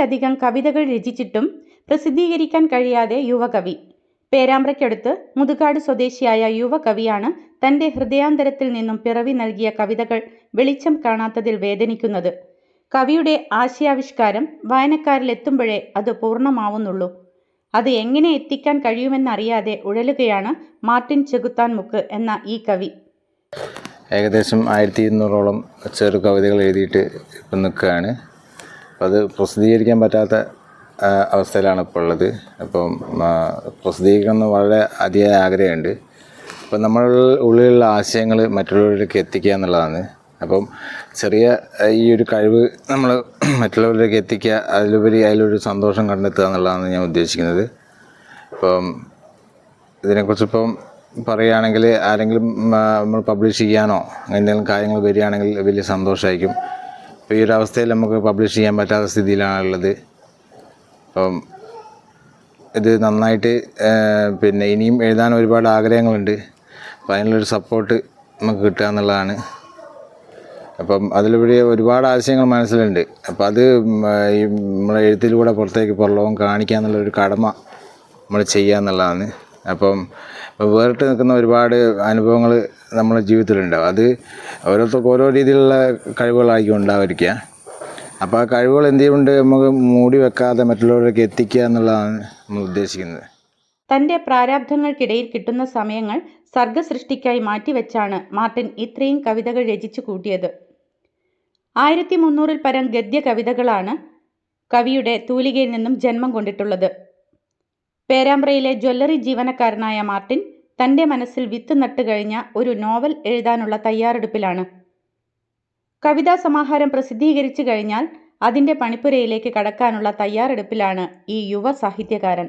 നൂറിലധികം കവിതകൾ രചിച്ചിട്ടും പ്രസിദ്ധീകരിക്കാൻ കഴിയാതെ യുവകവി. പേരാമ്പ്രയ്ക്കടുത്ത് മുതുകാട് സ്വദേശിയായ യുവകവിയാണ് തന്റെ ഹൃദയാന്തരത്തിൽ നിന്നും പിറവി നൽകിയ കവിതകൾ വെളിച്ചം കാണാത്തതിൽ വേദനിക്കുന്നത്. കവിയുടെ ആശയാവിഷ്കാരം വായനക്കാരിലെത്തുമ്പോഴേ അത് പൂർണമാവുന്നുള്ളൂ. അത് എങ്ങനെ എത്തിക്കാൻ കഴിയുമെന്നറിയാതെ ഉഴലുകയാണ് മാർട്ടിൻ ചെകുത്താൻ മുക്ക് എന്ന ഈ കവി. ഏകദേശം ആയിരത്തി ഇരുന്നൂറോളം ചെറു കവിതകൾ എഴുതിയിട്ട് ഇപ്പം നിൽക്കുകയാണ്. അത് പ്രസിദ്ധീകരിക്കാൻ പറ്റാത്ത അവസ്ഥയിലാണ് ഇപ്പോൾ ഉള്ളത്. അപ്പം പ്രസിദ്ധീകരിക്കണമെന്ന് വളരെ അധികം ആഗ്രഹമുണ്ട്. അപ്പം നമ്മൾ ഉള്ളിലുള്ള ആശയങ്ങൾ മറ്റുള്ളവരിലേക്ക് എത്തിക്കുക എന്നുള്ളതാണ്. അപ്പം ചെറിയ ഈ ഒരു കഴിവ് നമ്മൾ മറ്റുള്ളവരിലേക്ക് എത്തിക്കുക അതിലുപരി അതിലൊരു സന്തോഷം കണ്ടെത്തുക എന്നുള്ളതാണ് ഞാൻ ഉദ്ദേശിക്കുന്നത്. അപ്പം ഇതിനെക്കുറിച്ചിപ്പം പറയുകയാണെങ്കിൽ ആരെങ്കിലും നമ്മൾ പബ്ലിഷ് ചെയ്യാനോ എന്തെങ്കിലും കാര്യങ്ങൾ വരികയാണെങ്കിൽ വലിയ സന്തോഷമായിരിക്കും. ഈ ഒരു അവസ്ഥയിൽ നമുക്ക് പബ്ലിഷ് ചെയ്യാൻ പറ്റാത്ത സ്ഥിതിയിലാണുള്ളത് അപ്പം ഇത് നന്നായിട്ട് പിന്നെ ഇനിയും എഴുതാൻ ഒരുപാട് ആഗ്രഹങ്ങളുണ്ട്. അപ്പോൾ അതിനുള്ളൊരു സപ്പോർട്ട് നമുക്ക് കിട്ടുക എന്നുള്ളതാണ്. അപ്പം അതിലുപരി ഒരുപാട് ആശയങ്ങൾ മനസ്സിലുണ്ട്. അപ്പോൾ അത് ഈ നമ്മളെ എഴുത്തിലൂടെ പുറത്തേക്ക് പുറലോകം കാണിക്കുക എന്നുള്ളൊരു കടമ നമ്മൾ ചെയ്യുക എന്നുള്ളതാണ്. അപ്പം വേറിട്ട് നിൽക്കുന്ന ഒരുപാട് അനുഭവങ്ങൾ നമ്മുടെ ജീവിതത്തിലുണ്ടാവും. അത് ഓരോരുത്തർക്കും ഓരോ രീതിയിലുള്ള കഴിവുകളായിരിക്കും ഉണ്ടാവാതിരിക്കുക. അപ്പോൾ ആ കഴിവുകൾ എന്തുകൊണ്ട് നമുക്ക് മൂടി വെക്കാതെ മറ്റുള്ളവരിലേക്ക് എത്തിക്കുക എന്നുള്ളതാണ് നമ്മൾ ഉദ്ദേശിക്കുന്നത്. തന്റെ പ്രാരാബ്ധങ്ങൾക്കിടയിൽ കിട്ടുന്ന സമയങ്ങൾ സർഗസൃഷ്ടിക്കായി മാറ്റിവെച്ചാണ് മാർട്ടിൻ ഇത്രയും കവിതകൾ രചിച്ചു കൂട്ടിയത്. ആയിരത്തി മുന്നൂറിൽ പരം ഗദ്യ കവിതകളാണ് കവിയുടെ തൂലികയിൽ നിന്നും ജന്മം കൊണ്ടിട്ടുള്ളത്. പേരാമ്പ്രയിലെ ജ്വല്ലറി ജീവനക്കാരനായ മാർട്ടിൻ തന്റെ മനസ്സിൽ വിത്ത് നട്ടുകഴിഞ്ഞ ഒരു നോവൽ എഴുതാനുള്ള തയ്യാറെടുപ്പിലാണ്. കവിതാ സമാഹാരം പ്രസിദ്ധീകരിച്ചു കഴിഞ്ഞാൽ അതിന്റെ പണിപ്പുരയിലേക്ക് കടക്കാനുള്ള തയ്യാറെടുപ്പിലാണ് ഈ യുവ സാഹിത്യകാരൻ.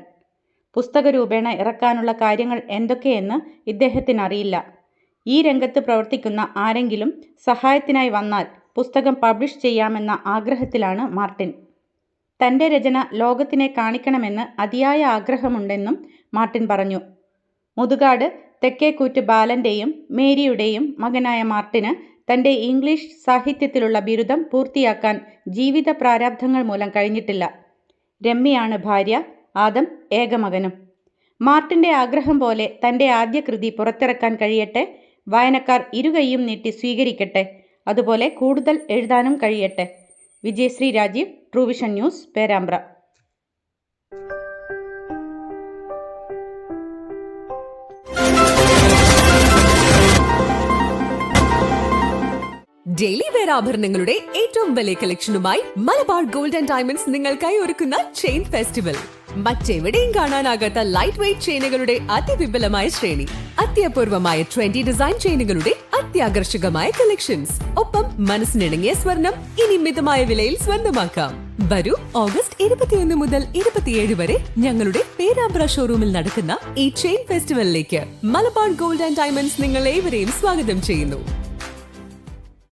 പുസ്തക രൂപേണ ഇറക്കാനുള്ള കാര്യങ്ങൾ എന്തൊക്കെയെന്ന് ഇദ്ദേഹത്തിനറിയില്ല ഈ രംഗത്ത് പ്രവർത്തിക്കുന്ന ആരെങ്കിലും സഹായത്തിനായി വന്നാൽ പുസ്തകം പബ്ലിഷ് ചെയ്യാമെന്ന ആഗ്രഹത്തിലാണ് മാർട്ടിൻ. തന്റെ രചന ലോകത്തിനെ കാണിക്കണമെന്ന് അതിയായ ആഗ്രഹമുണ്ടെന്നും മാർട്ടിൻ പറഞ്ഞു. മുതുകാട് തെക്കേക്കൂറ്റ് ബാലന്റെയും മേരിയുടെയും മകനായ മാർട്ടിന് തന്റെ ഇംഗ്ലീഷ് സാഹിത്യത്തിലുള്ള ബിരുദം പൂർത്തിയാക്കാൻ ജീവിത പ്രാരാബ്ധങ്ങൾ മൂലം കഴിഞ്ഞിട്ടില്ല. രമ്യയാണ് ഭാര്യ ആദം ഏകമകനും. മാർട്ടിന്റെ ആഗ്രഹം പോലെ തന്റെ ആദ്യ കൃതി പുറത്തിറക്കാൻ കഴിയട്ടെ വായനക്കാർ ഇരുകൈയും നീട്ടി സ്വീകരിക്കട്ടെ അതുപോലെ കൂടുതൽ എഴുതാനും കഴിയട്ടെ. Vijayasree Rajeev TrueVision news Perambra. Daily wear ആഭരണങ്ങളുടെ ഏറ്റവും വലിയ കളക്ഷനുമായി മലബാർ ഗോൾഡ് ആൻഡ് ഡയമണ്ട്സ് നിങ്ങൾക്കായി ഒരുക്കുന്ന ചെയിൻ ഫെസ്റ്റിവൽ മറ്റെവിടെയും കാണാനാകാത്ത ലൈറ്റ് വെയ്റ്റ് ചെയിനുകളുടെ അതിവിപുലമായ ശ്രേണി. അത്യപൂർവമായ ട്വന്റി ഡിസൈൻ ചെയിനുകളുടെ അത്യാകർഷകമായ കളക്ഷൻസ് ഒപ്പം മനസ്സിനിണങ്ങിയ സ്വർണം ഇനി മിതമായ വിലയിൽ സ്വന്തമാക്കാം. വരൂ ഓഗസ്റ്റ് ഇരുപത്തിയൊന്ന് മുതൽ ഇരുപത്തിയേഴ് വരെ ഞങ്ങളുടെ പേരാമ്പ്ര ഷോറൂമിൽ നടക്കുന്ന ഈ ചെയിൻ ഫെസ്റ്റിവലിലേക്ക് മലബാർ ഗോൾഡ് ആൻഡ് ഡയമണ്ട്സ് നിങ്ങൾ ഏവരെയും സ്വാഗതം ചെയ്യുന്നു.